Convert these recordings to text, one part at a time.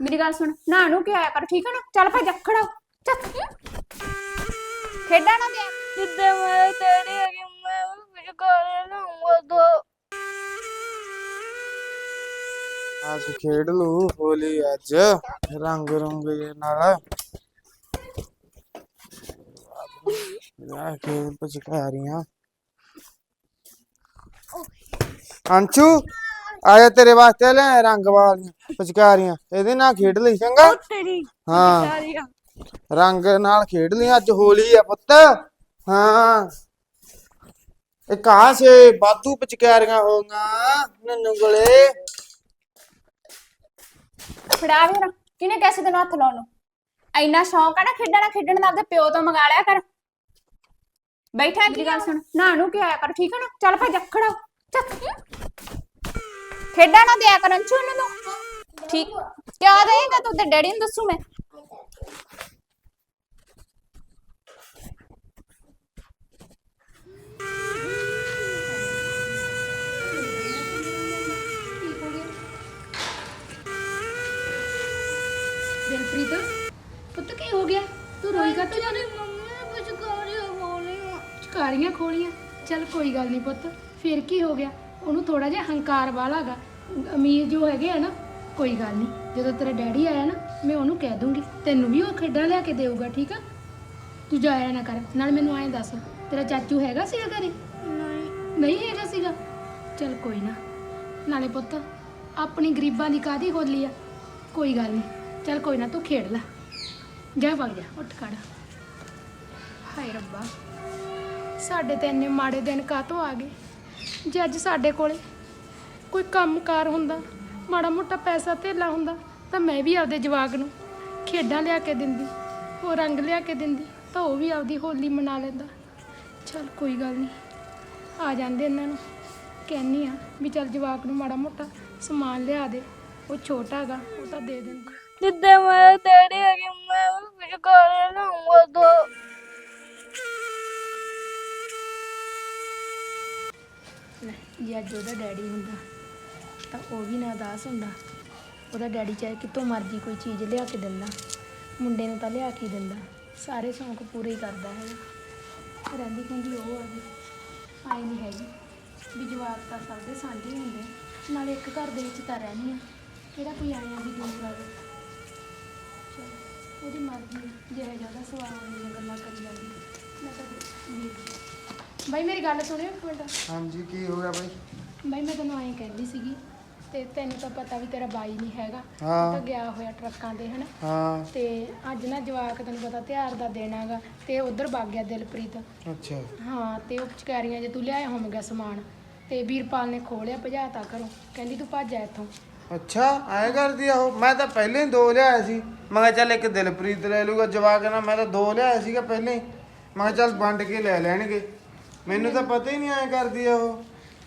ਮੇਰੀ ਗੱਲ ਸੁਣ ਨਾ ਨੂੰ ਕਿ ਆਇਆ ਕਰ ਠੀਕ ਹੈ ਨਾ? ਚੱਲ ਭਾਈ ਜੱਖੜਾ ਚੱਲ। ਖੇਡਾਂ ਨਾ ਦੇ ਜਿੱਦਾਂ ਮੈਂ ਡੈਡੀ ਆ ਗਿਆ ਮੈਂ ਵੀ ਕੁਝ ਖਾਣੇ ਲਾਉਂਗਾ ਦੋ। ਅੱਜ ਖੇਡ ਲੂ ਹੋਲੀ ਅੱਜ। ਰੰਗ ਰੰਗ ਜੇ ਨਾਲ। ਯਾ ਖੇਡ ਪਚਕਾਰੀਆਂ। ਅੰਚੂ ਆਇਆ ਤੇਰੇ ਵਾਸਤੇ ਲੈ ਰੰਗ ਵਾਲੀਆਂ। ਪਚਕਾਰੀਆਂ ਇਹਦੇ ਨਾਲ ਖੇਡ ਲਈ ਚੰਗਾ? ਤੇਰੀ ਹਾਂ। ਸਾਰੀਆਂ ਰੰਗ ਨਾਲ ਖੇਡ ਲਈ ਅੱਜ ਹੋਲੀ ਆ ਪੁੱਤ। ਹਾਂ। ਇਹ ਕਹਾਂ ਸੇ ਬਾਦੂ ਪਚਕਾਰੀਆਂ ਹੋਗਾ ਨੰਨੂ ਕੋਲੇ। ਫੜਾ ਵੀ ਨਾ। ਕਿਨੇ ਕੈਸੇ ਤੈਨੂੰ ਹੱਥ ਲਾਉਣ ਨੂੰ? ਇੰਨਾ ਸ਼ੌਂਕ ਆ ਨਾ ਖੇਡਾਂ ਨਾਲ ਖੇਡਣ ਦਾ ਆਪਦੇ ਪਿਓ ਤੋਂ ਮੰਗਾ ਲਿਆ ਕਰ। ਬੈਠਾ ਮੇਰੀ ਗੱਲ ਸੁਣ। ਨਾ ਨੂੰ ਕਿ ਆਇਆ ਕਰ ਠੀਕ ਹੈ ਨਾ? ਚੱਲ ਭਾਈ ਜੱਖੜਾ ਚੱਲ। ਖੇਡਾਂ ਨਾ ਦਿਆ ਕਰ ਅੰਸ਼ੂ ਇਹਨੂੰ ਠੀਕ। ਤੂੰ ਤੇ ਡੈਡੀ ਨੂੰ ਦੱਸੂ ਮੈਂ? ਦਿਲਪ੍ਰੀਤ ਪੁੱਤ ਕੀ ਹੋ ਗਿਆ? ਤੂੰ ਰੋਈ ਕਾ ਤੇਰੀ ਮੰਮੀ ਕੁਝ ਖਾਣੇ ਬੋਲੀਆਂ ਚਕਾਰੀਆਂ ਖੋਲੀਆਂ? ਚੱਲ ਕੋਈ ਗੱਲ ਨਹੀਂ ਪੁੱਤ ਫਿਰ ਕੀ ਹੋ ਗਿਆ? ਉਹਨੂੰ ਥੋੜਾ ਜਿਹਾ ਹੰਕਾਰ ਵਾਲਾਗਾ ਅਮੀਰ ਜੋ ਹੈਗੇ ਆ ਨਾ ਕੋਈ ਗੱਲ ਨਹੀਂ ਜਦੋਂ ਤੇਰਾ ਡੈਡੀ ਆਇਆ ਨਾ ਮੈਂ ਉਹਨੂੰ ਕਹਿ ਦੂੰਗੀ ਤੈਨੂੰ ਵੀ ਉਹ ਖੇਡਾਂ ਲਿਆ ਕੇ ਦੇਊਗਾ ਠੀਕ ਆ? ਤੂੰ ਜਾਇਆ ਨਾ ਕਰ ਨਾਲ ਮੈਨੂੰ ਐਂ ਦੱਸ ਤੇਰਾ ਚਾਚੂ ਹੈਗਾ ਸੀਗਾ ਘਰੇ? ਨਹੀਂ। ਨਹੀਂ ਹੈਗਾ ਸੀਗਾ? ਚੱਲ ਕੋਈ ਨਾ ਨਾਲੇ ਪੁੱਤ ਆਪਣੀ ਗਰੀਬਾਂ ਦੀ ਕਾਦੀ ਹੋਲੀ ਆ? ਕੋਈ ਗੱਲ ਨਹੀਂ ਚੱਲ ਕੋਈ ਨਾ ਤੂੰ ਖੇਡ ਲੈ। ਜਾ ਵਗ ਜਾ ਉੱਠ ਖੜ। ਹਾਏ ਰੱਬਾ ਸਾਡੇ ਤੇ ਇੰਨੇ ਮਾੜੇ ਦਿਨ ਕਾਹਤੋਂ ਆ ਗਏ? ਜੇ ਅੱਜ ਸਾਡੇ ਕੋਲੇ ਕੋਈ ਕੰਮਕਾਰ ਹੁੰਦਾ ਮਾੜਾ ਮੋਟਾ ਪੈਸਾ ਧੇਲਾ ਹੁੰਦਾ ਤਾਂ ਮੈਂ ਵੀ ਆਪਦੇ ਜਵਾਕ ਨੂੰ ਖੇਡਾਂ ਲਿਆ ਕੇ ਦਿੰਦੀ ਉਹ ਰੰਗ ਲਿਆ ਕੇ ਦਿੰਦੀ ਤਾਂ ਉਹ ਵੀ ਆਪਦੀ ਹੋਲੀ ਮਨਾ ਲੈਂਦਾ। ਚੱਲ ਕੋਈ ਗੱਲ ਨਹੀਂ ਆ ਜਾਂਦੇ ਇਹਨਾਂ ਨੂੰ। ਕਹਿੰਨੀ ਆ ਵੀ ਚੱਲ ਜਵਾਕ ਨੂੰ ਮਾੜਾ ਮੋਟਾ ਸਮਾਨ ਲਿਆ ਦੇ ਉਹ ਛੋਟਾ ਹੈਗਾ ਉਹ ਤਾਂ ਦੇ ਦਿੰਦੀ। ਜਿੱਦਾਂ ਮੈਂ ਡੈਡੀ ਆ ਗਿਆ ਮੈਂ ਵੀ ਕੁਝ ਖਾਣੇ ਲਾਉਂਗਾ ਦੋ ਲੈ ਜੇ ਅੱਜ ਉਹਦਾ ਡੈਡੀ ਹੁੰਦਾ। ਤਾਂ ਉਹ ਵੀ ਨਾ ਉਦਾਸ ਹੁੰਦਾ। ਉਹਦਾ ਡੈਡੀ ਚਾਹੇ ਕਿਤੋਂ ਮਰਜ਼ੀ ਕੋਈ ਚੀਜ਼ ਲਿਆ ਕੇ ਦਿੰਦਾ। ਮੁੰਡੇ ਨੂੰ ਤਾਂ ਲਿਆ ਕੇ ਹੀ ਦਿੰਦਾ। ਸਾਰੇ ਸ਼ੌਂਕ ਪੂਰੇ ਹੀ ਕਰਦਾ ਹੈਗਾ ਰਹਿੰਦੀ ਕਹਿੰਦੀ ਉਹ ਆ ਗਈ। ਆਈ ਨਹੀਂ ਹੈਗੀ। ਵੀ ਜਵਾਕ ਤਾਂ ਸਭ ਦੇ ਸਾਂਝੇ ਹੀ ਹੁੰਦੇ। ਨਾਲੇ ਇੱਕ ਘਰ ਦੇ ਵਿੱਚ ਤਾਂ ਰਹਿਣੀ ਆ। ਕਿਹੜਾ ਕੋਈ ਆਇਆ ਵੀ ਦੂਰ ਆਵੇ ਚਲੋ ਉਹਦੀ ਮਰਜ਼ੀ ਜਿਹੜਾ ਜ਼ਿਆਦਾ ਸਵਾਲ ਵਾਲੀਆਂ ਗੱਲਾਂ ਕਰੀ ਜਾਂਦੀ। ਮੈਂ ਤਾਂ ਵੀਰ ਬਾਈ ਮੇਰੀ ਗੱਲ ਸੁਣਿਓ ਇੱਕ ਮਿੰਟ। ਹਾਂਜੀ ਕੀ ਹੋ ਗਿਆ ਬਾਈ? ਬਾਈ ਮੈਂ ਤੈਨੂੰ ਐਂ ਕਹਿੰਦੀ ਸੀਗੀ ਤੇ ਤੈਨੂੰ ਤਾਂ ਪਤਾ ਵੀ ਤੇਰਾ ਬਾਈ ਨਹੀਂ ਹੈਗਾ। ਉਹ ਹਾਂ। ਤਾਂ ਗਿਆ ਹੋਇਆ ਟਰੱਕਾਂ ਤੇ ਹਨਾ? ਹਾਂ। ਤੇ ਅੱਜ ਨਾ ਜਵਾਕ ਤੈਨੂੰ ਪਤਾ ਤਿਉਹਾਰ ਦਾ ਦਿਨ ਹੈਗਾ ਤੇ ਉਧਰ ਵਗ ਗਿਆ ਦਿਲਪ੍ਰੀਤ। ਅੱਛਾ। ਹਾਂ ਤੇ ਉਹ ਪਿਚਕਾਰੀਆਂ ਜੇ ਤੂੰ ਲਿਆਇਆ ਹੋਵੇਂਗਾ ਸਮਾਨ ਤੇ ਵੀਰਪਾਲ ਨੇ ਖੋਲਿਆ ਭਜਾਤਾ ਘਰੋਂ ਕਹਿੰਦੀ ਤੂੰ ਭੱਜ ਜਾ ਇੱਥੋਂ। ਅੱਛਾ ਐ ਕਰਦੀ ਆ ਉਹ? ਮੈਂ ਤਾਂ ਪਹਿਲੇ ਹੀ ਦੋ ਲਿਆਇਆ ਸੀ। ਮੈਂ ਕਿਹਾ ਚੱਲ ਇੱਕ ਦਿਲਪ੍ਰੀਤ ਲੈ ਲੂਗਾ ਜਵਾਕ ਨਾ ਮੈਂ ਤਾਂ ਦੋ ਲਿਆਇਆ ਸੀਗਾ ਪਹਿਲੇ ਹੀ। ਮੈਂ ਕਿਹਾ ਚੱਲ ਵੰਡ ਕੇ ਲੈ ਲੈਣਗੇ। ਮੈਨੂੰ ਤਾਂ ਪਤਾ ਹੀ ਨਹੀਂ ਐ ਕਰਦੀ ਆ ਉਹ।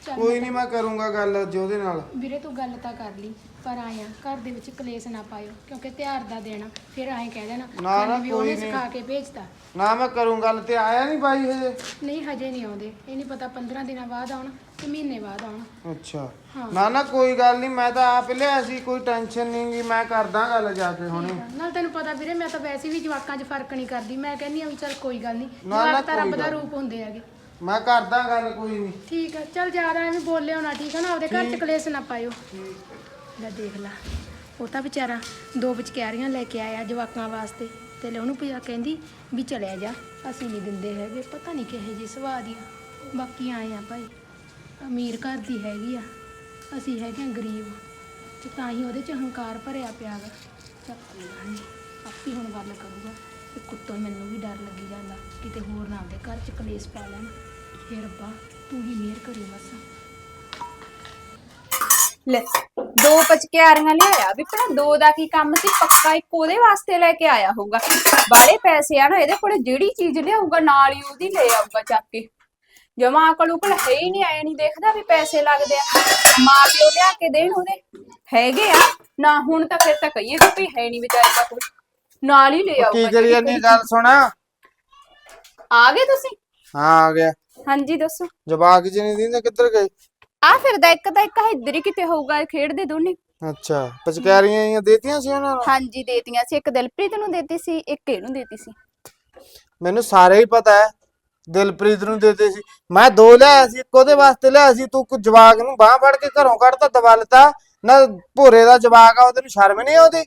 ਕੋਈ ਨਹੀਂ ਮੈਂ ਕਰੂੰਗਾ ਗੱਲ ਅੱਜ ਉਹਦੇ ਨਾਲ। ਵੀਰੇ ਤੂੰ ਗੱਲ ਤਾਂ ਕਰ ਲਈ ਪਰ ਆਇਆ ਘਰ ਦੇ ਵਿੱਚ ਕਲੇਸ਼ ਨਾ ਪਾਇਓ ਕਿਉਂਕਿ ਤਿਉਹਾਰ ਦਾ ਆ ਫਿਰ ਐਂ ਕਹਿ ਦੇਣਾ ਨਾ, ਵੀ ਕੋਈ ਉਹਨੇ ਨਹੀਂ। ਸਿਖਾ ਕੇ ਭੇਜਤਾ। ਨਾ ਮੈਂ ਕਰੂੰ ਗੱਲ ਤੇ ਆਇਆ ਨਹੀਂ ਬਾਈ ਹਜੇ? ਨਹੀਂ ਹਜੇ ਨਹੀਂ ਆਉਂਦੇ ਇਹ ਨਹੀਂ ਪਤਾ 15 ਦਿਨਾਂ ਬਾਅਦ ਆਉਣ ਕਿ ਮਹੀਨੇ ਬਾਅਦ ਆਉਣ। ਅੱਛਾ। ਹਾਂ। ਨਾ ਨਾ ਕੋਈ ਗੱਲ ਨਹੀਂ ਮੈਂ ਤਾਂ ਆਪ ਲਿਆ ਸੀ ਕੋਈ ਟੈਨਸ਼ਨ ਨਹੀਂ ਗੀ ਮੈਂ ਕਰਦਾ ਗੱਲ ਜਾ ਕੇ ਹੁਣੇ। ਨਾਲ ਤੈਨੂੰ ਪਤਾ ਵੀਰੇ ਮੈਂ ਤਾਂ ਵੈਸੇ ਵੀ ਜਵਾਕਾਂ 'ਚ ਫ਼ਰਕ ਨਹੀਂ ਕਰਦੀ ਮੈਂ ਕਹਿੰਦੀ ਆ ਵੀ ਚੱਲ ਕੋਈ ਗੱਲ ਨਹੀਂ ਨਾ, ਨਾ, ਜਵਾਕ ਤਾਂ ਕੋਈ ਰੱਬ ਦਾ ਗੱਲ ਰੂਪ ਹੁੰਦੇ ਹੈਗੇ। ਮੈਂ ਕਰਦਾ ਗੱਲ ਕੋਈ ਨਹੀਂ ਠੀਕ ਆ ਚੱਲ ਜ਼ਿਆਦਾ ਐਵੇਂ ਬੋਲਿਓ ਨਾ ਠੀਕ ਆ ਨਾ? ਆਪਦੇ ਘਰ 'ਚ ਕਲੇਸ਼ ਨਾ ਪਾਇਓ। ਲੈ ਦੇਖ ਲਾ ਉਹ ਤਾਂ ਵਿਚਾਰਾ ਦੋ ਵਿਚਕਾਰੀਆਂ ਲੈ ਕੇ ਆਇਆ ਜਵਾਕਾਂ ਵਾਸਤੇ। ਤੇ ਲੈ ਉਹਨੂੰ ਪਿਆ ਕਹਿੰਦੀ ਵੀ ਚਲਿਆ ਜਾ ਅਸੀਂ ਨਹੀਂ ਦਿੰਦੇ ਹੈਗੇ ਪਤਾ ਨਹੀਂ ਕਿਹੇ ਜੀ ਸੁਭਾਅ ਦੀ ਆ। ਬਾਕੀ ਆਏ ਆ ਭਾਈ ਅਮੀਰ ਘਰ ਦੀ ਹੈਗੀ ਆ ਅਸੀਂ ਹੈਗੇ ਆ ਗਰੀਬ। ਤੇ ਤਾਂ ਹੀ ਉਹਦੇ 'ਚ ਹੰਕਾਰ ਭਰਿਆ ਪਿਆ ਗਾ ਚੱਲ ਕੋਈ ਗੱਲ ਨਹੀਂ ਆਪੀ ਹੁਣ ਗੱਲ ਕਰੂਗਾ। ਕੁੱਤੋਂ ਮੈਨੂੰ ਵੀ ਡਰ ਲੱਗੀ ਜਾਂਦਾ ਕਿਤੇ ਹੋਰ ਨਾ ਆਪਦੇ ਘਰ 'ਚ ਕਲੇਸ਼ ਪਾ ਲੈਣ। ਹੇ ਰੱਬਾ ਤੂੰ ਹੀ ਮਿਹਰ ਕਰੀ ਬਸ। ਲੈ ਦੋ ਪਚਕਿਆਰੀਆਂ ਲਿਆਇਆ ਵੀ ਭਲਾ ਦੋ ਦਾ ਕੀ ਕੰਮ ਸੀ? ਪੱਕਾ ਇੱਕ ਉਹਦੇ ਵਾਸਤੇ ਲੈ ਕੇ ਆਇਆ ਹੋਊਗਾ। ਬਾਲੇ ਪੈਸੇ ਆ ਨਾ ਇਹਦੇ ਕੋਲੇ ਜਿਹੜੀ ਚੀਜ਼ ਲਿਆਊਗਾ ਨਾਲ ਹੀ ਉਹਦੀ ਲੈ ਆਊਗਾ ਚੱਕ ਕੇ। ਜਮਾ ਕੋਲ ਕੋਲ ਹੈ ਹੀ ਨਹੀਂ ਆਇਆ ਨਹੀਂ ਦੇਖਦਾ ਵੀ ਪੈਸੇ ਲੱਗਦੇ ਆ। ਮਾਂ ਪਿਓ ਲਿਆ ਕੇ ਦੇਣ ਉਹਦੇ। ਹੈਗੇ ਆ ਨਾ ਹੁਣ ਤਾਂ ਫਿਰ ਤਾਂ ਕਹੀਏ ਕਿ ਭਈ ਹੈ ਨਹੀਂ ਵਿਚਾਰੇ ਦਾ ਕੋਈ। ਨਾਲ ਹੀ ਲੈ ਆਊਗਾ ਕੀ ਕਰੀ ਜਿਹੜੀ ਜਾਂਦੀ ਕੋਈ ਗੱਲ ਸੁਣਾ। ਆ ਗਏ ਤੁਸੀਂ? ਹਾਂ ਆ ਗਿਆ। ਹਾਂਜੀ ਦੱਸੋ। ਜਵਾਕ ਜੀ ਨਹੀਂ ਦਿੰਦੇ ਕਿੱਧਰ ਗਏ? ਆ ਫਿਰਦਾ ਇੱਕ ਤਾਂ ਇੱਕ ਇੱਧਰ ਹੀ ਕਿਤੇ ਹੋਊਗਾ ਖੇਡਦੇ ਦੋਨੇ। ਅੱਛਾ ਪਚਕਾਰੀਆਂ ਜੀਆਂ ਦੇਤੀਆਂ ਸੀ ਉਹਨਾਂ ਨੂੰ? ਹਾਂਜੀ ਦੇਤੀਆਂ ਸੀ। ਇੱਕ ਦਿਲਪ੍ਰੀਤ ਨੂੰ ਦੇਤੀ ਸੀ ਇੱਕ ਇਹਨੂੰ ਦੇਤੀ ਸੀ। ਮੈਨੂੰ ਸਾਰੇ ਹੀ ਪਤਾ ਹੈ ਦਿਲਪ੍ਰੀਤ ਨੂੰ ਦੇਤੇ ਸੀ। ਮੈਂ ਦੋ ਲਿਆਇਆ ਸੀ ਇੱਕ ਉਹਦੇ ਵਾਸਤੇ ਲਿਆਇਆ ਸੀ। ਤੂੰ ਕੁ ਜਵਾਕ ਨੂੰ ਬਾਹ ਫੜ ਕੇ ਘਰੋਂ ਕੱਢਤਾ ਦਵਲਤਾ ਨਾ ਭੋਰੇ ਦਾ ਜਵਾਕ ਆ ਉਹਦੇ ਨੂੰ ਸ਼ਰਮ ਨਹੀਂ ਆਉਂਦੀ?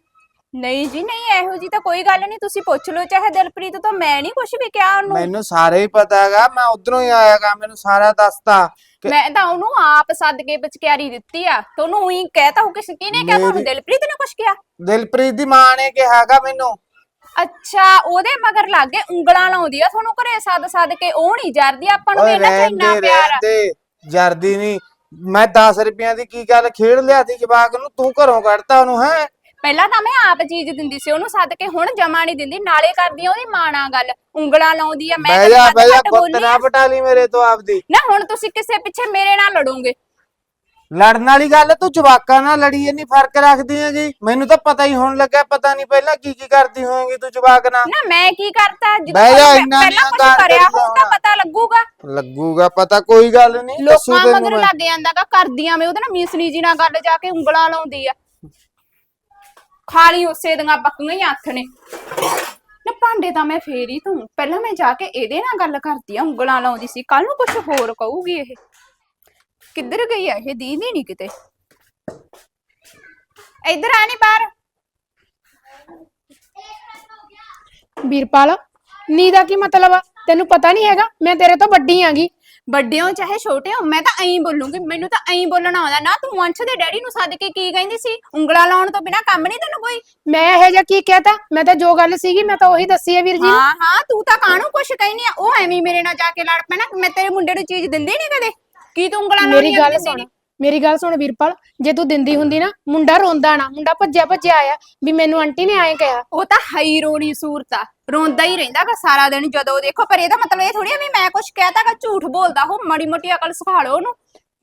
ਨਹੀਂ ਜੀ ਨਹੀਂ ਇਹੋ ਜੀ ਤਾਂ ਕੋਈ ਗੱਲ ਨਹੀਂ ਤੁਸੀਂ ਪੁੱਛ ਲਓ ਚਾਹੇ ਦਿਲਪ੍ਰੀਤ ਤੋਂ ਮੈਂ ਨਹੀਂ ਕੁਝ ਵੀ ਕਿਹਾ ਉਹਨੂੰ। ਮੈਨੂੰ ਸਾਰੇ ਹੀ ਪਤਾ ਹੈਗਾ ਮੈਂ ਉਧਰੋਂ ਹੀ ਆਇਆਗਾ ਮੈਨੂੰ ਸਾਰਾ ਦੱਸਤਾ ਕਿ ਮੈਂ ਤਾਂ ਉਹਨੂੰ ਆਪ ਸੱਦ ਕੇ ਬਚਕਿਆਰੀ ਦਿੱਤੀ ਆ ਤੇ ਉਹਨੂੰ ਉਹੀ ਕਹਿਤਾ ਹੋ ਕਿਸੇ ਕਿਹਨੇ ਕਿਹਾ ਤੁਹਾਨੂੰ ਮੇਰੀ- ਦਿਲਪ੍ਰੀਤ ਨੇ ਕੁਝ ਕਿਹਾ? ਦਿਲਪ੍ਰੀਤ ਦੀ ਮਾਂ ਨੇ ਕਿਹਾਗਾ ਮੈਨੂੰ। ਅੱਛਾ ਉਹਦੇ ਮਗਰ ਲੱਗ ਕੇ ਉਂਗਲਾਂ ਲਾਉਂਦੀ ਆ ਤੁਹਾਨੂੰ ਘਰੇ ਸੱਦ ਸੱਦ ਕੇ ਉਹ ਨਹੀਂ ਜਰਦੀ ਆਪਾਂ ਨੂੰ ਓਏ ਇਹਨਾਂ ਚ ਇੰਨਾ ਦੇ ਪਿਆਰ ਆ। ਦੇ ਜਰਦੀ ਨਹੀਂ। ਮੈਂ 10 ਰੁਪਈਆਂ ਦੀ ਕੀ ਗੱਲ ਖੇਡ ਲਿਆਤੀ ਜਵਾਕ ਨੂੰ? ਤੂੰ ਘਰੋਂ ਕੱਢਤਾ ਉਹਨੂੰ ਹੈ? ਪਹਿਲਾਂ ਤਾਂ ਮੈਂ ਆਪ ਚੀਜ਼ ਦਿੰਦੀ ਸੀ ਉਹਨੂੰ ਸੱਦ ਕੇ ਹੁਣ ਜਮਾ ਨਹੀਂ ਦਿੰਦੀ ਨਾਲੇ ਕਰਦੀ ਆ ਉਹਦੀ ਮਾਂ ਨਾਲ ਗੱਲ ਉਂਗਲਾਂ ਲਾਉਂਦੀ ਆ ਮੈਂ ਬਹਿ ਜਾ ਬਹਿ ਜਾ ਨਾ? ਪਟਾ ਲਈ ਮੇਰੇ ਤੋਂ ਆਪਦੀ। ਨਾ ਹੁਣ ਤੁਸੀਂ ਕਿਸੇ ਪਿੱਛੇ ਮੇਰੇ ਨਾਲ ਲੜੋਗੇ। ਲੜਨ ਵਾਲੀ ਗੱਲ ਤੂੰ ਜਵਾਕਾਂ ਨਾਲ ਲੜੀ ਇੰਨੀ ਫ਼ਰਕ ਰੱਖਦੀ ਹੈਗੀ ਮੈਨੂੰ ਤਾਂ ਪਤਾ ਹੀ ਹੋਣ ਲੱਗਾ ਪਤਾ ਨਹੀਂ ਪਹਿਲਾਂ ਕੀ ਕੀ ਕਰਦੀ ਹੋਵੇਂਗੀ ਤੂੰ ਜਵਾਕ ਨਾਲ। ਨਾ ਮੈਂ ਕੀ ਕਰਤਾ ਬਹਿ ਜਾ, ਪਹਿਲਾਂ ਇੰਨਾ ਨੀ ਕੁਛ ਹੰਕਾਰ ਕਰਿਆ ਕਰੀਦਾ ਹੋਊ ਤਾਂ ਹੋਣਾ। ਪਤਾ ਲੱਗੂਗਾ। ਲੱਗੂਗਾ ਪਤਾ ਕੋਈ ਗੱਲ ਨਹੀਂ ਲੋਕਾਂ ਮਗਰ ਲੱਗ ਜਾਂਦਾਗਾ ਕਰਦੀਆਂ ਮੈਂ ਉਹਦੇ ਨਾਲ ਮੀਸਣੀ ਜੀ ਨਾਲ ਗੱਲ ਜਾ ਕੇ ਉਂਗਲਾਂ ਲਾਉਂਦੀ ਆ। ਖਾਲੀ ਉਸੇ ਦੀਆਂ ਬੱਕੀਆਂ ਹੀ ਹੱਥ ਨੇ। ਨਾ ਭਾਂਡੇ ਤਾਂ ਮੈਂ ਫੇਰ ਹੀ ਤੂੰ ਪਹਿਲਾਂ ਮੈਂ ਜਾ ਕੇ ਇਹਦੇ ਨਾਲ ਗੱਲ ਕਰਦੀ ਆ, ਉਂਗਲਾਂ ਲਾਉਂਦੀ ਸੀ। ਕੱਲ ਨੂੰ ਕੁਝ ਹੋਰ ਕਹੂਗੀ ਇਹ। ਕਿੱਧਰ ਗਈ ਆ? ਇਹ ਦੀਦੀ ਨਹੀਂ ਕਿਤੇ। ਇੱਧਰ ਆ ਨੀ ਬਾਹਰ। ਵੀਰਪਾਲ ਨੀ ਦਾ ਕੀ ਮਤਲਬ ਆ? ਤੈਨੂੰ ਪਤਾ ਨਹੀਂ ਹੈਗਾ? ਮੈਂ ਤੇਰੇ ਤੋਂ ਵੱਡੀ ਆਂਗੀ। ਵੱਡੇ ਹੋ ਚਾਹੇ ਛੋਟੇ ਹੋ ਮੈਂ ਤਾਂ ਐਂ ਬੋਲੂੰਗੀ ਮੈਨੂੰ ਤਾਂ ਐਂ ਬੋਲਣਾ ਆਉਂਦਾ ਨਾ ਤੂੰ ਵੰਸ਼ ਦੇ ਡੈਡੀ ਨੂੰ ਸੱਦ ਕੇ ਕੀ ਕਹਿੰਦੀ ਸੀ? ਉਂਗਲਾਂ ਲਾਉਣ ਤੋਂ ਬਿਨਾ ਕੰਮ ਨਹੀਂ ਤੈਨੂੰ ਕੋਈ? ਮੈਂ ਇਹ ਜਿਹਾ ਕੀ ਕਹਿਤਾ? ਮੈਂ ਤਾਂ ਜੋ ਗੱਲ ਸੀਗੀ ਮੈਂ ਤਾਂ ਉਹੀ ਦੱਸੀ ਹੈ ਵੀਰ ਜੀ ਨੂੰ। ਹਾਂ ਹਾਂ ਤੂੰ ਤਾਂ ਕਾਹਨੂੰ ਕੁਛ ਕਹਿਨੀ ਆ? ਉਹ ਐਵੇਂ ਹੀ ਮੇਰੇ ਨਾਲ ਜਾ ਕੇ ਲੜ ਪੈਣਾ ਮੈਂ ਤੇਰੇ ਮੁੰਡੇ ਨੂੰ ਚੀਜ਼ ਦਿੰਦੀ ਨਹੀਂ ਕਦੇ? ਕੀ ਤੂੰ ਉਂਗਲਾਂ ਮੇਰੀ ਲਾਉਣੀਆਂ ਗੱਲ ਸੁਣ? ਮੇਰੀ ਗੱਲ ਸੁਣ ਵੀਰਪਾਲ ਜੇ ਤੂੰ ਦਿੰਦੀ ਹੁੰਦੀ ਨਾ ਮੁੰਡਾ ਰੋਂਦਾ ਨਾ ਮੁੰਡਾ ਭੱਜਿਆ ਭੱਜਿਆ ਆਇਆ ਵੀ ਮੈਨੂੰ ਆਂਟੀ ਨੇ ਐਂ ਕਿਹਾ। ਉਹ ਤਾਂ ਹਾਈ ਰੋਣੀ ਸੂਰਤ ਆ ਰੋਂਦਾ ਹੀ ਰਹਿੰਦਾ ਗਾ ਸਾਰਾ ਦਿਨ ਜਦੋਂ ਦੇਖੋ ਪਰ ਇਹਦਾ ਮਤਲਬ ਇਹ ਥੋੜੀ ਆ ਵੀ ਮੈਂ ਕੁਛ ਕਹਿਤਾ ਗਾ ਝੂਠ ਬੋਲਦਾ ਉਹ ਮਾੜੀ ਮੋਟੀ ਅਕਲ ਸਿਖਾ ਲਓ ਉਹਨੂੰ।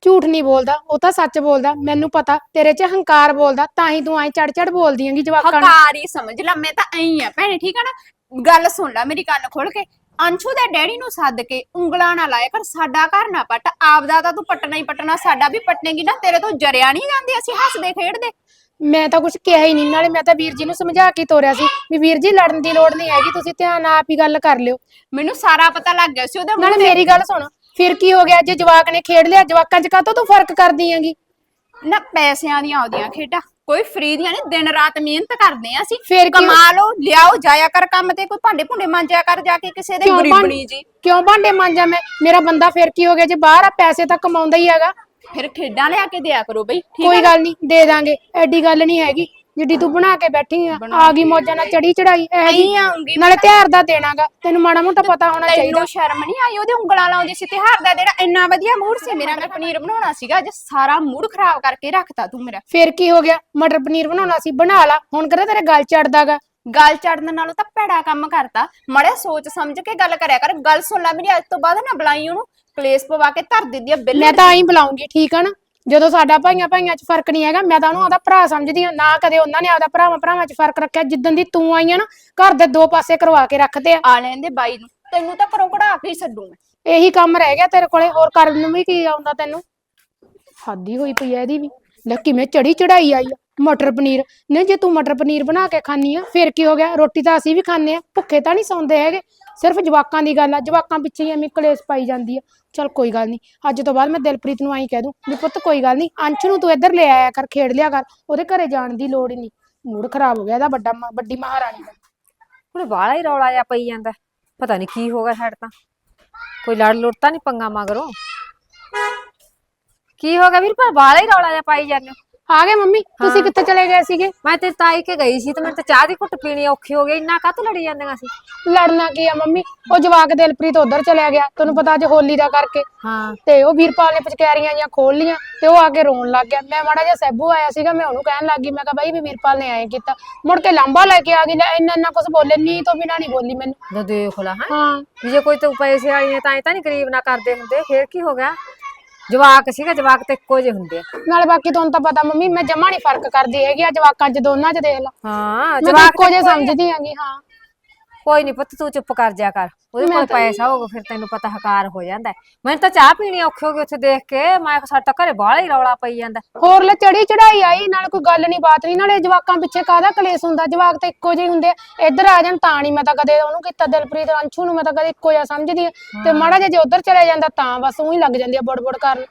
ਝੂਠ ਨਹੀਂ ਬੋਲਦਾ ਉਹ ਤਾਂ ਸੱਚ ਬੋਲਦਾ ਮੈਨੂੰ ਪਤਾ ਤੇਰੇ 'ਚ ਹੰਕਾਰ ਬੋਲਦਾ ਤਾਂ ਹੀ ਤੂੰ ਐਂ ਚੜ ਚੜ ਬੋਲਦੀ ਆਂਗੀ ਜਵਾਕਾਂ ਨੂੰ। ਹਕਾਰ ਹੀ ਸਮਝ ਲੈ ਮੈਂ ਤਾਂ ਐਂ ਆ ਭੈਣੇ ਠੀਕ ਆ ਨਾ? ਗੱਲ ਸੁਣ ਲੈ ਮੇਰੀ ਕੰਨ ਖੋਲ ਕੇ ਅੰਸ਼ੂ ਦੇ ਡੈਡੀ ਨੂੰ ਸੱਦ ਕੇ ਉਂਗਲਾਂ ਨਾ ਲਾਇਆ ਕਰ ਸਾਡਾ ਘਰ ਨਾ ਪੱਟ ਆਪਦਾ ਤਾਂ ਤੂੰ ਪੱਟਣਾ ਹੀ ਪੱਟਣਾ ਸਾਡਾ ਵੀ ਪੱਟੇਗੀ ਨਾ ਤੇਰੇ ਤੋਂ ਜਰਿਆ ਨਹੀਂ ਜਾਂਦੇ ਅਸੀਂ ਹੱਸਦੇ ਖੇਡਦੇ। ਮੈਂ ਤਾਂ ਕੁਝ ਕਿਹਾ ਹੀ ਨਹੀਂ ਨਾਲੇ ਮੈਂ ਤਾਂ ਵੀਰ ਜੀ ਨੂੰ ਸਮਝਾ ਕੇ ਤੋਰਿਆ ਸੀ ਵੀ ਵੀਰ ਜੀ ਲੜਨ ਦੀ ਲੋੜ ਨਹੀਂ ਹੈਗੀ ਤੁਸੀਂ ਧਿਆਨ ਆਪ ਹੀ ਗੱਲ ਕਰ ਲਿਓ। ਮੈਨੂੰ ਸਾਰਾ ਪਤਾ ਲੱਗ ਗਿਆ ਸੀ ਉਹਦੇ ਮੂੰਹ ਨਾਲੇ ਤੇ। ਮੇਰੀ ਗੱਲ ਸੁਣ ਫਿਰ ਕੀ ਹੋ ਗਿਆ ਜੇ ਜਵਾਕ ਨੇ ਖੇਡ ਲਿਆ ਜਵਾਕਾਂ 'ਚ ਕਾਹਤੋਂ ਤੂੰ ਫ਼ਰਕ ਕਰਦੀ ਆਂਗੀ ਨਾ ਪੈਸਿਆਂ ਦੀਆਂ ਆਉਂਦੀਆਂ ਖੇਡਾਂ। ਕੋਈ ਫ੍ਰੀ ਦੀਆਂ ਨਹੀਂ ਦਿਨ ਰਾਤ ਮਿਹਨਤ ਕਰਦੇ ਆ ਅਸੀਂ। ਫਿਰ ਕੀ ਕਮਾ ਲਓ ਲਿਆਓ ਜਾਇਆ ਕਰ ਕੰਮ ਤੇ ਕੋਈ ਭਾਂਡੇ ਭੁੰਡੇ ਮਾਂਜਿਆ ਕਰ ਜਾ ਕੇ ਕਿਸੇ ਦੇ ਕਿਉਂ ਗਰੀਬਣੀ ਜੀ। ਕਿਉਂ ਭਾਂਡੇ ਮਾਂਜਾ ਮੈਂ? ਮੇਰਾ ਬੰਦਾ ਫਿਰ ਕੀ ਹੋ ਗਿਆ? ਜੇ ਬਾਹਰ ਆ ਪੈਸੇ ਤਾਂ ਕਮਾਉਂਦਾ ਹੀ ਹੈਗਾ। ਫਿਰ ਖੇਡਾਂ ਲਿਆ ਕੇ ਦਿਆ ਕਰੋ ਬਈ ਠੀਕ ਕੋਈ ਗੱਲ ਨਹੀਂ ਦੇ ਦਾਂਗੇ। ਐਡੀ ਗੱਲ ਨਹੀਂ ਹੈਗੀ। ਜਿੱਡੀ ਤੂੰ ਬਣਾ ਕੇ ਬੈਠੀ ਆ ਆ ਗਈ ਮੌਜਾਂ ਨਾਲ ਚੜੀ ਚੜਾਈ ਜੀ। ਨਹੀਂ ਆਉਂਗੀ ਨਾਲੇ ਤਿਉਹਾਰ ਦਾ ਦੇਣਾਗਾ ਤੈਨੂੰ ਮਾੜਾ ਮੋਟਾ ਪਤਾ ਹੋਣਾ ਚਾਹੀਦਾ। ਤੈਨੂੰ ਸ਼ਰਮ ਨਹੀਂ ਆਈ? ਉਹਦੇ ਉਂਗਲਾਂ ਲਾਉਂਦੀ ਸੀ ਤਿਹਾਰ ਦਾ ਜਿਹੜਾ ਇੰਨਾ ਵਧੀਆ ਮੂਡ ਸੀ ਮੇਰਾ ਮੈਂ ਪਨੀਰ ਬਣਾਉਣਾ ਸੀਗਾ ਅੱਜ ਸਾਰਾ ਮੂਡ ਖਰਾਬ ਕਰਕੇ ਰੱਖਤਾ ਤੂੰ ਮੇਰਾ। ਫਿਰ ਕੀ ਹੋ ਗਿਆ? ਮਟਰ ਪਨੀਰ ਬਣਾਉਣਾ ਸੀ ਬਣਾ ਲਾ। ਹੁਣ ਕਰੇ ਤੇਰੇ ਗੱਲ ਚੜਦਾਗਾ? ਗੱਲ ਚੜਨ ਨਾਲੋਂ ਤਾਂ ਭੈੜਾ ਕੰਮ ਕਰਤਾ। ਮੜਿਆ ਸੋਚ ਸਮਝ ਕੇ ਗੱਲ ਕਰਿਆ ਕਰ। ਗੱਲ ਸੁਣ ਲੈ ਮੇਰੀ ਅੱਜ ਤੋਂ ਬਾਅਦ ਨਾ ਬੁਲਾਈ ਉਹਨੂੰ। ਕਲੇਸ਼ ਪਵਾ ਕੇ ਧਰ ਦਿੰਦੀ ਆ ਬਿੱਲ। ਮੈਂ ਤਾਂ ਆਈ ਬੁਲਾਉਂਗੀ ਠੀਕ ਆ ਨਾ? ਜਦੋਂ ਸਾਡਾ ਭਾਈਆਂ ਭਾਈਆਂ 'ਚ ਫ਼ਰਕ ਨਹੀਂ ਹੈਗਾ ਮੈਂ ਤਾਂ ਉਹਨੂੰ ਆਪਦਾ ਭਰਾ ਸਮਝਦੀ ਆ ਨਾ ਕਦੇ ਉਹਨਾਂ ਨੇ ਆਪਦਾ ਭਰਾਵਾਂ ਭਰਾਵਾਂ 'ਚ ਫ਼ਰਕ ਰੱਖਿਆ ਜਿੱਦਣ ਦੀ ਤੂੰ ਆਈ ਆ ਨਾ ਘਰ ਦੇ ਦੋ ਪਾਸੇ ਕਰਵਾ ਕੇ ਰੱਖਦੇ ਆ। ਆ ਲੈਂਦੇ ਬਾਈ ਨੂੰ ਤੈਨੂੰ ਤਾਂ ਘਰੋਂ ਕਢਾ ਕੇ ਹੀ ਛੱਡੂ ਮੈਂ। ਇਹੀ ਕੰਮ ਰਹਿ ਗਿਆ ਤੇਰੇ ਕੋਲੇ ਹੋਰ ਕਰਨ ਨੂੰ ਵੀ ਕੀ ਆਉਂਦਾ ਤੈਨੂੰ? ਹਾਦੀ ਹੋਈ ਪਈ ਐ ਇਹਦੀ ਵੀ। ਲੈ ਕਿਵੇਂ ਚੜੀ ਚੜਾਈ ਆਈ ਆ। ਮਟਰ ਪਨੀਰ। ਨਹੀਂ, ਜੇ ਤੂੰ ਮਟਰ ਪਨੀਰ ਬਣਾ ਕੇ ਖਾਨੀ ਆ, ਫਿਰ ਕੀ ਹੋ ਗਿਆ? ਰੋਟੀ ਤਾਂ ਅਸੀਂ ਵੀ ਖਾਂਦੇ ਆ। ਭੁੱਖੇ ਤਾਂ ਨਹੀਂ ਸੌਂਦੇ ਹੈਗੇ। ਸਿਰਫ ਜਵਾਕਾਂ ਦੀ ਗੱਲ ਆ। ਜਵਾਕਾਂ ਪਿੱਛੇ ਹੀ ਐਵੇਂ ਕਲੇਸ਼ ਪਾਈ ਜਾਂਦੀ ਆ। ਚਲ ਕੋਈ ਗੱਲ ਨਹੀਂ। ਅੱਜ ਤੋਂ ਬਾਅਦ ਮੈਂ ਦਿਲਪ੍ਰੀਤ ਨੂੰ ਆਈ ਕਹਿ ਦੂੰ ਵੀ ਪੁੱਤ ਕੋਈ ਗੱਲ ਨਹੀਂ। ਅੰਸ਼ ਨੂੰ ਤੂੰ ਇੱਧਰ ਲੈ ਆਇਆ ਕਰ, ਖੇਡ ਲਿਆ ਕਰ। ਉਹਦੇ ਘਰੇ ਜਾਣ ਦੀ ਲੋੜ ਹੀ ਨਹੀਂ। ਮੂਡ ਖਰਾਬ ਹੋ ਗਿਆ ਇਹਦਾ ਵੱਡਾ ਮ- ਵੱਡੀ ਮਹਾਰਾਣੀ ਦਾ। ਹੁਣ ਬਾਹਲਾ ਹੀ ਰੌਲਾ ਜਿਹਾ ਪਈ ਜਾਂਦਾ। ਪਤਾ ਨਹੀਂ ਕੀ ਹੋ ਗਿਆ ਸਾਡੇ ਤਾਂ। ਕੋਈ ਲੜ ਲੁੜ ਤਾਂ ਨਹੀਂ ਪੰਗਾ ਮਗਰੋਂ। ਕੀ ਹੋ ਗਿਆ ਵੀਰ ਪਰ ਬਾਹਲਾ ਹੀ ਰੌਲਾ ਜਿਹਾ ਪਾਈ ਜਾਂਦੇ ਹੋ। ਆ ਗਏ ਮੰਮੀ? ਤੁਸੀਂ। ਕਿੱਥੇ ਚਲੇ ਗਏ ਸੀਗੇ? ਮੈਂ ਤੇ ਤਾਈ ਕੇ ਗਈ ਸੀ ਤੇ ਮੈਨੂੰ ਤਾਂ ਚਾਹ ਦੀ ਘੁੱਟ ਪੀਣੀ ਔਖੀ ਹੋ ਗਈ। ਇੰਨਾ ਕਾਹਤੋਂ ਲੜੀ ਜਾਂਦੀਆਂ ਸੀ ਲੜਨਾ ਕੀ ਆ ਮੰਮੀ? ਉਹ ਜਵਾਕ ਦਿਲਪ੍ਰੀਤ ਉਧਰ ਚਲਿਆ ਗਿਆ। ਤੈਨੂੰ ਪਤਾ ਅੱਜ ਹੋਲੀ ਦਾ ਕਰਕੇ। ਹਾਂ। ਤੇ ਉਹ ਵੀਰਪਾਲ ਨੇ ਪਚਕੈਰੀਆਂ ਜਾਂ ਖੋਲ ਲੀਆਂ ਤੇ ਉਹ ਆ ਕੇ ਰੋਣ ਲੱਗ ਗਿਆ। ਮੈਂ ਮਾੜਾ ਜਿਹਾ ਸੈਬੂ ਆਇਆ ਸੀਗਾ ਮੈਂ ਉਹਨੂੰ ਕਹਿਣ ਲੱਗ ਗਈ। ਮੈਂ ਕਿਹਾ ਬਾਈ ਵੀ ਵੀਰਪਾਲ ਨੇ ਐਂ ਕੀਤਾ। ਮੁੜ ਕੇ ਲਾਂਬਾ ਲੈ ਕੇ ਆ ਗਈ। ਲੈ ਇੰਨਾ ਇੰਨਾ ਕੁਝ ਬੋਲੇ। ਨਹੀਂ ਤੋਂ ਬਿਨਾ ਨਹੀਂ ਬੋਲੀ ਮੈਨੂੰ। ਦੋ ਦੇਖ ਲਾ ਹਾਂ। ਜੇ ਕੋਈ ਤੂੰ ਪੈਸੇ ਵਾਲੀ ਨੇ ਤਾਂ ਇਹ ਤਾਂ ਨਹੀਂ ਗਰੀਬ ਨਾ ਕਰਦੇ ਹੁੰਦੇ। ਫੇਰ ਕੀ ਹੋ ਗਿਆ? ਜਵਾਕ ਸੀਗਾ ਜਵਾਕ ਤੇ ਇੱਕੋ ਜਿਹੇ ਹੁੰਦੇ ਆ। ਨਾਲੇ ਬਾਕੀ ਤੁਹਾਨੂੰ ਤਾਂ ਪਤਾ ਮੰਮੀ ਮੈਂ ਜਮਾ ਨਹੀਂ ਫ਼ਰਕ ਕਰਦੀ ਹੈਗੀ ਆ ਜਵਾਕਾਂ 'ਚ ਦੋਨਾਂ 'ਚ ਦੇਖ ਲਾ। ਹਾਂ ਮੈਂ ਤਾਂ ਇੱਕੋ ਆ। ਸਮਝਦੀ ਆਂਗੀ ਹਾਂ। ਕੋਈ ਨਹੀਂ ਪੁੱਤ ਤੂੰ ਚੁੱਪ ਕਰ ਜਾ ਕਰ। ਉਹਦੇ ਕੋਲ ਪੈਸਾ ਹੋਊਗਾ ਫਿਰ ਤੈਨੂੰ ਪਤਾ ਹਕਾਰ ਹੋ ਜਾਂਦਾ। ਮੈਨੂੰ ਤਾਂ ਚਾਹ ਪੀਣੀ ਔਖੀ ਹੋ ਗਈ ਉੱਥੇ ਦੇਖ ਕੇ ਮੈਂ ਸਾਡਾ ਘਰੇ ਬਾਹਲਾ ਹੀ ਰੌਲਾ ਪਈ ਜਾਂਦਾ। ਹੋਰ ਲੈ ਚੜੀ ਚੜਾਈ ਆਈ ਨਾਲ ਕੋਈ ਗੱਲ ਨਹੀਂ ਬਾਤ ਨਹੀਂ ਨਾਲੇ ਜਵਾਕਾਂ ਪਿੱਛੇ ਕਾਹਦਾ ਕਲੇਸ਼ ਹੁੰਦਾ? ਜਵਾਕ ਤਾਂ ਇੱਕੋ ਜਿਹੇ ਹੁੰਦੇ ਆ। ਇੱਧਰ ਆ ਜਾਣ ਤਾਂ ਨਹੀਂ ਮੈਂ ਤਾਂ ਕਦੇ ਉਹਨੂੰ ਕੀਤਾ ਦਿਲਪ੍ਰੀਤ ਅੰਸ਼ੂ ਨੂੰ ਮੈਂ ਤਾਂ ਕਦੇ ਇੱਕੋ ਜਿਹਾ ਸਮਝਦੀ ਆ ਤੇ ਮਾੜਾ ਜਿਹਾ ਜੇ ਉੱਧਰ ਚਲੇ ਜਾਂਦਾ ਤਾਂ ਬਸ ਉਹੀ ਲੱਗ ਜਾਂਦੀ ਆ ਬੜਬੜ ਕਰਨ।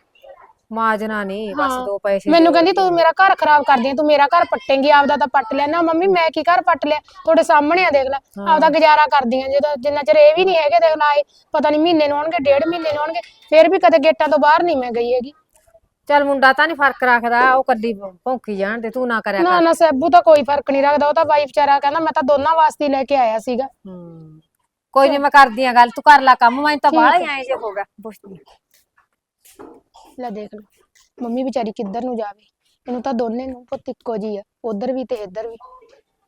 ਮਾਜਨਾ ਨਹੀਂ ਬਸ ਦੋ ਪੈਸੇ ਮੈਨੂੰ ਕਹਿੰਦੀ ਤੂੰ ਮੇਰਾ ਘਰ ਖਰਾਬ ਕਰਦੀ ਤੂੰ ਮੇਰਾ ਘਰ ਪੱਟੇਂਗੀ ਆਪਦਾ ਤਾਂ ਪੱਟ ਲਿਆ। ਨਾ ਮੰਮੀ ਮੈਂ ਕੀ ਘਰ ਪੱਟ ਲਿਆ? ਤੁਹਾਡੇ ਸਾਹਮਣੇ ਆ ਦੇਖ ਲੈ ਆਪਦਾ ਗੁਜ਼ਾਰਾ ਕਰਦੀ ਆ ਜਦੋਂ ਜਿੰਨਾ ਚਿਰ ਇਹ ਵੀ ਨਹੀਂ ਹੈਗੇ ਦੇਖ ਲੈ ਆਏ ਪਤਾ ਨਹੀਂ ਮਹੀਨੇ ਨੂੰ ਆਉਣਗੇ ਡੇਢ ਮਹੀਨੇ ਨੂੰ ਆਉਣਗੇ ਫਿਰ ਵੀ ਕਦੇ ਗੇਟਾਂ ਤੋਂ ਬਾਹਰ ਨਹੀਂ ਮੈਂ ਗਈ ਹੈਗੀ। ਚੱਲ ਮੁੰਡਾ ਤਾਂ ਨਹੀਂ ਫ਼ਰਕ ਰੱਖਦਾ ਉਹ ਕੱਲੀ ਭੌਂਕੀ ਜਾਣ ਤੇ ਤੂੰ ਨਾ ਕਰਿਆ ਨਾ ਕਰ। ਨਾ ਸੈਬੂ ਤਾਂ ਕੋਈ ਫ਼ਰਕ ਨਹੀਂ ਰੱਖਦਾ ਉਹ ਤਾਂ ਬਾਈ ਵਿਚਾਰਾ ਕਹਿੰਦਾ ਮੈਂ ਤਾਂ ਦੋਨਾਂ ਵਾਸਤੇ ਹੀ ਲੈ ਕੇ ਆਇਆ ਸੀਗਾ। ਕੋਈ ਨਹੀਂ ਮੈਂ ਕਰਦੀ ਆ ਗੱਲ ਤੂੰ ਕਰ ਲੈ ਕੰਮ ਮੈਂ ਤਾਂ ਬਾਹਲਾ ਹੀ। ਐਂ ਜੇ ਹੋ ਗਿਆ। ਪੁੱਛਦੀ ਲੈ ਦੇਖ ਲਓ। ਮੰਮੀ ਵਿਚਾਰੀ ਕਿੱਧਰ ਨੂੰ ਜਾਵੇ? ਇਹਨੂੰ ਤਾਂ ਦੋਨੇ ਨੂੰ ਪੁੱਤ ਇੱਕੋ ਜੀ ਆ, ਉਧਰ ਵੀ ਤੇ ਇੱਧਰ ਵੀ।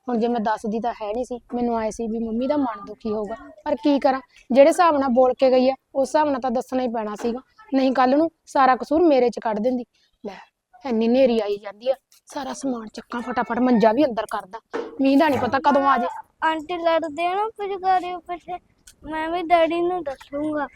ਹੁਣ ਜੇ ਮੈਂ ਦੱਸਦੀ ਤਾਂ ਹੈ ਨਹੀਂ ਸੀ, ਮੈਨੂੰ ਆਏ ਸੀ ਵੀ ਮੰਮੀ ਦਾ ਮਨ ਦੁਖੀ ਹੋਊਗਾ। ਪਰ ਕੀ ਕਰਾਂ? ਜਿਹੜੇ ਹਿਸਾਬ ਨਾਲ ਬੋਲ ਕੇ ਗਈ ਆ, ਉਸ ਹਿਸਾਬ ਨਾਲ ਤਾਂ ਦੱਸਣਾ ਹੀ ਪੈਣਾ ਸੀਗਾ। ਨਹੀਂ ਕੱਲ ਨੂੰ ਸਾਰਾ ਕਸੂਰ ਮੇਰੇ 'ਚ ਕੱਢ ਦਿੰਦੀ। ਲੈ ਐਨੀ ਨੇਰੀ ਆਈ ਜਾਂਦੀ ਆ, ਸਾਰਾ ਸਮਾਨ ਚੱਕਾਂ ਫਟਾਫਟ, ਮੰਜਾ ਵੀ ਅੰਦਰ ਕਰਦਾ। ਮੀਂਹ ਦਾ ਨਹੀਂ ਪਤਾ ਕਦੋਂ ਆ ਜੇ। ਆਂਟੀ ਲੜਦੇ ਆ ਨਾ, ਫਿਰ ਘਰੇ ਪਿੱਛੇ। ਮੈਂ ਵੀ ਡੈਡੀ ਨੂੰ ਦੱਸੂਗਾ।